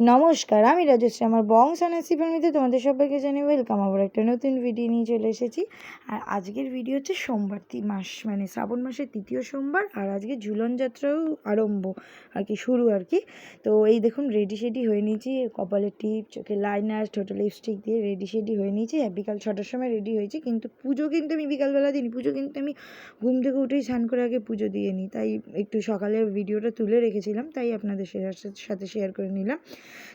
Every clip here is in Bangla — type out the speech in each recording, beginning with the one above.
নমস্কার, আমি রাজশ্রী, আমার বংশ নাসি ফ্যামিলিতে তোমাদের সবাইকে জানিয়ে ওয়েলকাম আবার একটা নতুন ভিডিও নিয়ে চলে এসেছি। আর আজকের ভিডিও হচ্ছে সোমবার মাস মানে শ্রাবণ মাসের তৃতীয় সোমবার, আর আজকে ঝুলন যাত্রাও আরম্ভ আর কি, শুরু আর কি। তো এই দেখুন রেডি শেডি হয়ে নিয়েছি, কপালের টিপ চোখে লাইনার ছোটো লিপস্টিক দিয়ে রেডি শেডি হয়ে নিয়েছি। বিকাল ছটার সময় রেডি হয়েছি, কিন্তু পুজো কিন্তু আমি বিকালবেলা দিইনি, পুজো কিন্তু আমি ঘুম থেকে উঠেই স্নান করে আগে পুজো দিয়ে নিই। তাই একটু সকালে ভিডিওটা তুলে রেখেছিলাম, তাই আপনাদের সাথে শেয়ার করে নিলাম।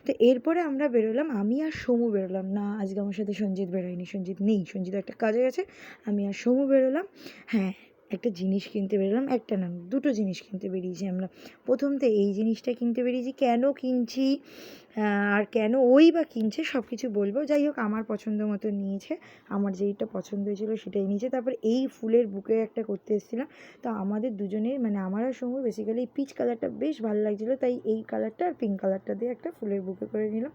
তো এরপরে আমরা বেরোলাম, আমি আর সমু বেরোলাম। না, আজকে আমার সাথে সঞ্জিত বেরোয়নি, সঞ্জিত নেই, সঞ্জিত একটা কাজে গেছে। আমি আর সোমু বেরোলাম। হ্যাঁ একটা জিনিস কিনতে বেরোলাম, একটা না, দুটো জিনিস কিনতে বেরিয়েছি আমরা। প্রথম তো এই জিনিসটা কিনতে বেরিয়েছি। কেন কিনছি? আর কেন ওই বা কিনছে সব কিছু বলব। যাই হোক আমার পছন্দ মতো নিয়েছে। আমার যেইটা পছন্দ হয়েছিল সেটাই নিয়েছে। তারপর এই ফুলের বুকে একটা করতে এসেছিলাম। তো আমাদের দুজনের মানে আমার আর সমুর বেসিক্যালি পিচ কালারটা বেশ ভালো লাগছিল। তাই এই কালারটা আর পিঙ্ক কালারটা দিয়ে একটা ফুলের বুকে করে নিলাম।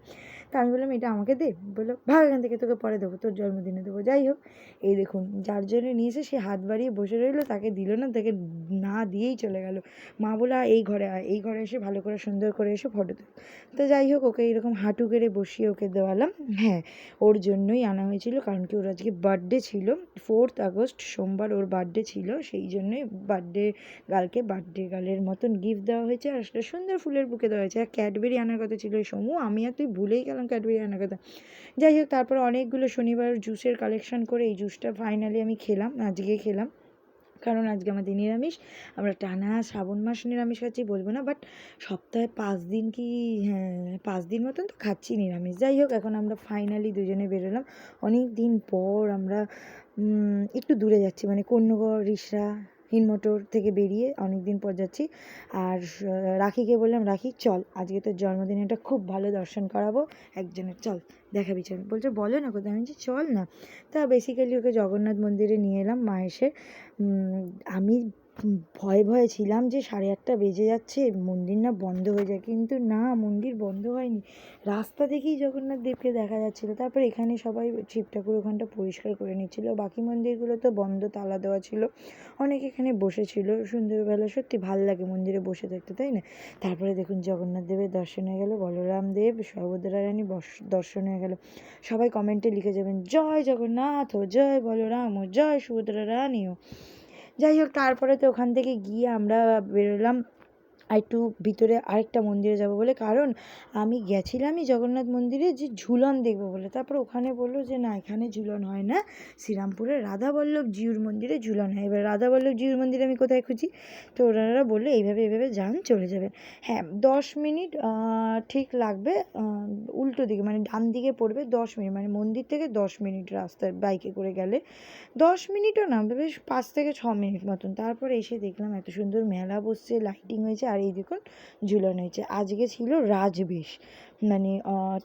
তা আমি বললাম এটা আমাকে দে। বলল ভাগ এখান থেকে তোকে পরে দেবো তোর জন্মদিনে দেবো। যাই হোক এই দেখুন যার জন্য নিয়েছে সে হাত বাড়িয়ে বসে রইল তাকে দিল না তাকে না দিয়েই চলে গেল। মা বলে "আয়, এই ঘরে এই ঘরে এসে ভালো করে সুন্দর করে এসে ফটো তো যাই হোক ওকে এরকম হাঁটু কেড়ে বসিয়ে ওকে দেওয়ালাম। হ্যাঁ ওর জন্যই আনা হয়েছিল কারণ কি ওর আজকে বার্থডে ছিল। ফোর্থ আগস্ট, সোমবার ওর বার্থডে ছিল। সেই জন্যই বার্থডে গার্লকে বার্থডে গার্লের মতন গিফট দেওয়া হয়েছে। আর সেটা সুন্দর ফুলের বুকে দেওয়া হয়েছে। আর ক্যাডবেরি আনার কথা ছিল সমু। আমি আর তুই ভুলেই গেলাম ক্যাডবেরি আনার কথা। যাই হোক, তারপর অনেকগুলো শনিবার জুসের কালেকশন করে এই জুসটা ফাইনালি আমি খেলাম, আজকে খেলাম। কারণ আজকে আমাদের নিরামিষ। আমরা টানা শ্রাবণ মাস নিরামিষ খাচ্ছি, বলব না বাট সপ্তাহে পাঁচ দিন কি হ্যাঁ পাঁচ দিন মতন তো খাচ্ছি নিরামিষ। যাই হোক, এখন আমরা ফাইনালি দুজনে বেরোলাম অনেক দিন পর আমরা একটু দূরে যাচ্ছি মানে কন্যগড় রিসরা হিনমোটর থেকে বেরিয়ে অনেক দিন পর যাচ্ছি। আর রাখিকে বললাম রাখি চল আজকে তোর জন্মদিনে এটা খুব ভালো দর্শন করাবো। একজনের চল দেখাবি চল বলছে বলো না কোথায়? আমি চল না। তা বেসিক্যালি ওকে জগন্নাথ মন্দিরে নিয়ে এলাম মা উম, আমি ভয়ে ভয়ে ছিলাম যে সাড়ে আটটা বেজে যাচ্ছে, মন্দির না বন্ধ হয়ে যায়। কিন্তু না, মন্দির বন্ধ হয়নি। রাস্তা থেকেই জগন্নাথ দেবকে দেখা যাচ্ছিল। তারপর এখানে সবাই শিব ঠাকুর ওখানটা পরিষ্কার করে নিচ্ছিল। বাকি মন্দিরগুলো তো বন্ধ, তালা দেওয়া ছিল। অনেকে এখানে বসেছিল। সুন্দরবেলা সত্যি ভালো লাগে মন্দিরে বসে থাকতে, তাই না? তারপরে দেখুন জগন্নাথ দেবের দর্শন হয়ে গেল, বলরাম দেব সুভদ্রা রানী দর্শন হয়ে গেল। সবাই কমেন্টে লিখে যাবেন, জয় জগন্নাথ ও জয় বলরাম ও জয় সুভদ্রা রানী ও। যাই হোক তারপরে তো ওখান থেকে গিয়ে আমরা বেরোলাম। আর একটু ভিতরে আরেকটা মন্দিরে যাব বলে। কারণ আমি গেছিলামই জগন্নাথ মন্দিরে যে ঝুলন দেখব বলে। তারপর ওখানে বলল যে, না, এখানে ঝুলন হয় না। শ্রীরামপুরের রাধাবল্লভ জিউর মন্দিরে ঝুলন হয়। এবার রাধাবল্লভ জিউর মন্দিরে আমি কোথায় খুঁজি? তো ওনারা বলল, এইভাবে এইভাবে যান, চলে যাবেন হ্যাঁ দশ মিনিট ঠিক লাগবে উল্টো দিকে মানে ডান দিকে পড়বে দশ মিনিট। মানে মন্দির থেকে দশ মিনিট রাস্তায় বাইকে করে গেলে। দশ মিনিটও না, বেশ পাঁচ থেকে ছ মিনিট মতন। তারপরে এসে দেখলাম, এত সুন্দর মেলা বসছে, লাইটিং হয়েছে, আর এই দেখুন ঝুলানো হয়েছে। আজকে ছিল রাজবেশ। মানে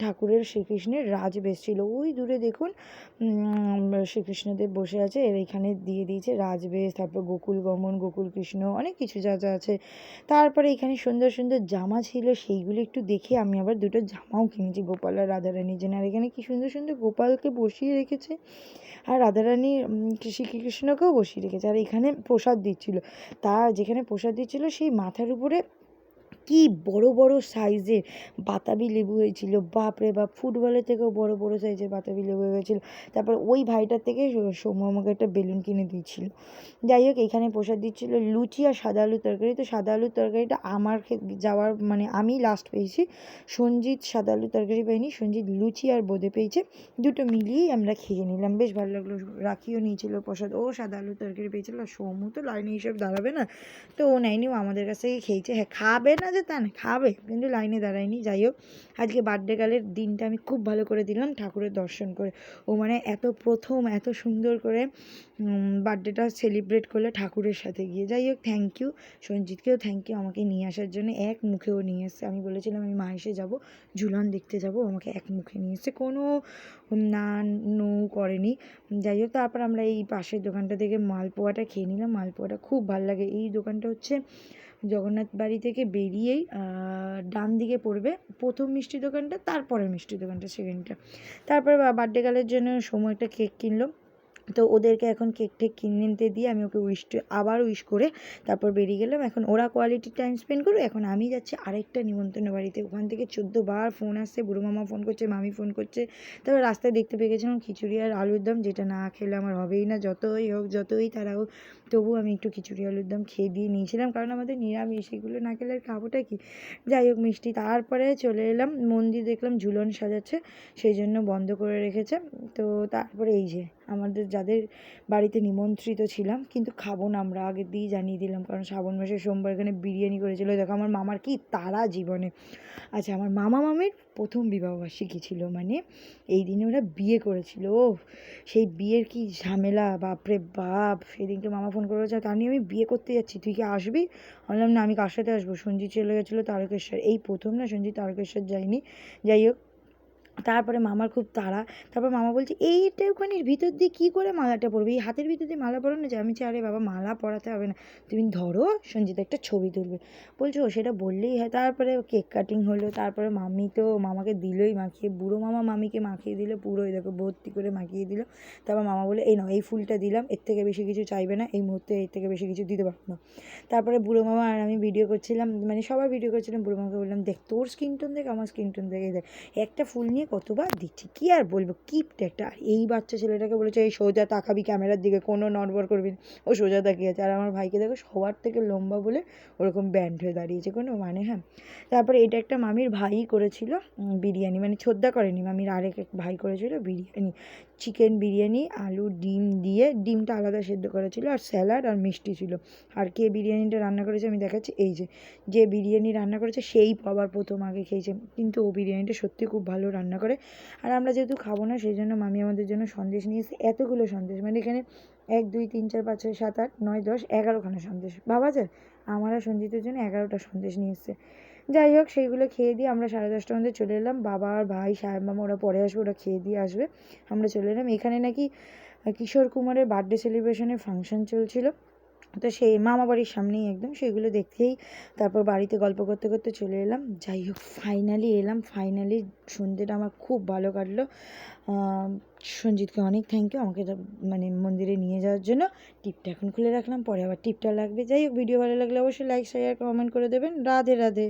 ঠাকুরের শ্রীকৃষ্ণের রাজবেশ ছিল। ওই দূরে দেখুন শ্রীকৃষ্ণদেব বসে আছে, এর এখানে দিয়ে দিয়েছে রাজবেশ তারপর গোকুল গমন, গোকুল কৃষ্ণ, অনেক কিছু যা যা আছে। তারপরে এখানে সুন্দর সুন্দর জামা ছিল, সেইগুলো একটু দেখে আমি আবার দুটো জামাও কিনেছি, গোপাল আর রাধারানীর জন্য। আর এখানে কি সুন্দর সুন্দর গোপালকে বসিয়ে রেখেছে, আর রাধারানী শ্রীকৃষ্ণকেও বসিয়ে রেখেছে। আর এখানে প্রসাদ দিচ্ছিল। তা যেখানে প্রসাদ দিচ্ছিল, সেই মাথার উপরে কি বড় বড় সাইজের বাতাবি লেবু হয়েছিল। বাপরে বাপ, ফুটবলের থেকেও বড় বড় সাইজের বাতাবি লেবু হয়েছিল। তারপর ওই ভাইটার থেকে সৌম্য আমাকে একটা বেলুন কিনে দিয়েছিল। যাই হোক, এখানে প্রসাদ দিচ্ছিল লুচি আর সাদা আলুর তরকারি। তো সাদা আলুর তরকারিটা আমার যাওয়ার মানে আমি লাস্ট পেয়েছি। সঞ্জিত সাদা আলুর তরকারি পাইনি, সঞ্জিত লুচি আর বোঁদে পেয়েছে। দুটো মিলিয়েই আমরা খেয়ে নিলাম। বেশ ভালো লাগল। রাখিও নিয়েছিল প্রসাদ। ও সাদা আলুর তরকারি পেয়েছিল আর সৌমু তো লাইনে হিসেবে দাঁড়াবে না। তো ও নেয়নি, ও আমাদের কাছ থেকে খেয়েছে। হ্যাঁ খাবে না যে তা না, খাবে, কিন্তু লাইনে দাঁড়ায়নি। যাই হোক, আজকে বার্থডে গালের দিনটা আমি খুব ভালো করে দিলাম ঠাকুরের দর্শন করে। ও মানে এত প্রথম, এত সুন্দর করে বার্থডেটা সেলিব্রেট করলে ঠাকুরের সাথে গিয়ে। যাই হোক থ্যাংক ইউ সঞ্জিতকেও থ্যাংক ইউ আমাকে নিয়ে আসার জন্য, এক মুখেও নিয়ে এসছে। আমি বলেছিলাম আমি মাহেসে যাব, ঝুলন দেখতে যাব আমাকে এক মুখে নিয়ে এসছে। কোনো না, নু করেনি। যাই হোক, তারপর আমরা এই পাশের দোকানটা থেকে মালপোয়াটা খেয়ে নিলাম। মালপোয়াটা খুব ভালো লাগে। এই দোকানটা হচ্ছে জগন্নাথ বাড়ি থেকে বেরিয়েই ডান দিকে পড়বে প্রথম মিষ্টি দোকানটা তারপরে মিষ্টি দোকানটা সেকেন্ডটা তারপরে বার্থডে গালের জন্য সময় একটা কেক কিনলো। তো ওদেরকে এখন কেক টেক কিনতে দিয়ে আমি ওকে উইশ আবার উইশ করে তারপর বেরিয়ে গেলাম। এখন ওরা কোয়ালিটি টাইম স্পেন্ড করবে এখন আমি যাচ্ছি আরেকটা নিমন্ত্রণ বাড়িতে। ওখান থেকে চোদ্দ বার ফোন আসছে, বুড়ো মামা ফোন করছে, মামি ফোন করছে। তারপর রাস্তায় দেখতে পেয়ে গেছিলাম খিচুড়ি আর আলুর দম, যেটা না খেলে আমার হবেই না, যতই হোক, যতই তারা হোক। তবু আমি একটু খিচুড়ি, আলুর দম খেয়ে দিয়ে নিয়েছিলাম, কারণ আমাদের নিরামিষ, এগুলো না খেলে আর খাবোটা কি? যাই হোক মিষ্টি, তারপরে চলে এলাম, মন্দির দেখলাম ঝুলন সাজাচ্ছে, সেই জন্য বন্ধ করে রেখেছে। তো তারপরে এই যে, আমাদের যাদের বাড়িতে নিমন্ত্রিত ছিলাম, কিন্তু খাব না আমরা আগের দিয়েই জানিয়ে দিলাম, কারণ শ্রাবণ মাসের সোমবার এখানে বিরিয়ানি করেছিল। দেখো, আমার মামার কি তারা জীবনে। আচ্ছা আমার মামা মামির প্রথম বিবাহবার্ষিকী ছিল মানে এই দিনে ওরা বিয়ে করেছিল। ও সেই বিয়ের কি ঝামেলা, বাপরে বাপ, সেদিনকে মামা ফোন করে বলছে তা নিয়ে আমি বিয়ে করতে যাচ্ছি, তুই কি আসবি? বললাম, না, আমি কার সাথে আসব? সঞ্জিত চলে গেছিল তারকেশ্বর। এই প্রথম না, সঞ্জিত তারকেশ্বর যায়নি। যাই হোক তারপরে মামার খুব তাড়া। তারপর মামা বলছে, এইটা ওখানের ভিতর দিয়ে কী করে মালাটা পরবে? এই হাতের ভিতর দিয়ে মালা পরানো যায়? আমি চাই আরে বাবা, মালা পরাতে হবে না। তুমি ধরো, সঞ্জিত একটা ছবি তুলবে। বলছো, ও সেটা বললেই হয়। তারপরে কেক কাটিং হলো, তারপরে মামি তো মামাকে দিলই মাখিয়ে, বুড়ো মামা মামিকে মাখিয়ে দিল পুরোই দেখো ভর্তি করে মাখিয়ে দিল। তারপর মামা বলে এই নাও, এই ফুলটা দিলাম, এর থেকে বেশি কিছু চাইবে না, এই মুহূর্তে এর থেকে বেশি কিছু দিতে পারব না। তারপরে বুড়ো মামা আর আমি ভিডিও করছিলাম মানে সবার ভিডিও করছিলাম, বুড়ো মামাকে বললাম, দেখ, তোর স্কিন টোন দেখ, আমার স্কিন টোন দেখে দেখ, একটা ফুল নিয়ে কতবার দিচ্ছি? কী আর বলব? কিপটা একটা এই বাচ্চা ছেলেটাকে বলেছে, এই সোজা তাকাবি ক্যামেরার দিকে, কোনো নড়বড় করবি না। ও সোজা তাকিয়ে আছে। আর আমার ভাইকে দেখো, সবার থেকে লম্বা বলে ওরকম ব্যান্ড হয়ে দাঁড়িয়েছে। কোনো মানে হ্যাঁ? তারপরে এটা একটা মামির ভাই করেছিল বিরিয়ানি। মানে ছোদ্দা করেনি মামির, আরেক এক ভাই করেছিল বিরিয়ানি। চিকেন বিরিয়ানি, আলু, ডিম দিয়ে ডিমটা আলাদা সেদ্ধ করেছিল। আর স্যালাড আর মিষ্টি ছিল। আর কে বিরিয়ানিটা রান্না করেছে আমি দেখাচ্ছি। এই যে যে বিরিয়ানি রান্না করেছে, সেই আবার প্রথম আগে খেয়েছে। কিন্তু ও বিরিয়ানিটা সত্যি খুব ভালো রান্না করে। আর আমরা যেহেতু খাব না, সেই জন্য মামি আমাদের জন্য সন্দেশ নিয়ে এসেছে। এতগুলো সন্দেশ মানে এখানে এক, দুই, তিন, চার, পাঁচ, ছয়, সাত, আট, নয়, দশ, এগারোখানা সন্দেশ। ভাবা যায়? আমার আর সঞ্জিতের জন্য এগারোটা সন্দেশ নিয়ে এসেছে। যাই হোক, সেইগুলো খেয়ে দিয়ে আমরা সাড়ে দশটার মধ্যে চলে এলাম। বাবা আর ভাই সাহেব মামা, ওরা পরে আসবে, ওরা খেয়ে দিয়ে আসবে। আমরা চলে এলাম। এখানে নাকি কিশোর কুমারের বার্থডে সেলিব্রেশনের ফাংশন চলছিল। তো সেই মামা বাড়ির সামনেই একদম সেগুলো দেখতেই তারপর বাড়িতে গল্প করতে করতে চলে এলাম। যাই হোক ফাইনালি এলাম। ফাইনালি সন্ধ্যেটা আমার খুব ভালো কাটলো। সঞ্জিতকে অনেক থ্যাংক ইউ আমাকে মানে মন্দিরে নিয়ে যাওয়ার জন্য। টিপটা এখন খুলে রাখলাম, পরে আবার টিপটা লাগবে। যাই হোক ভিডিও ভালো লাগলে অবশ্যই লাইক শেয়ার কমেন্ট করে দেবেন। রাধে রাধে।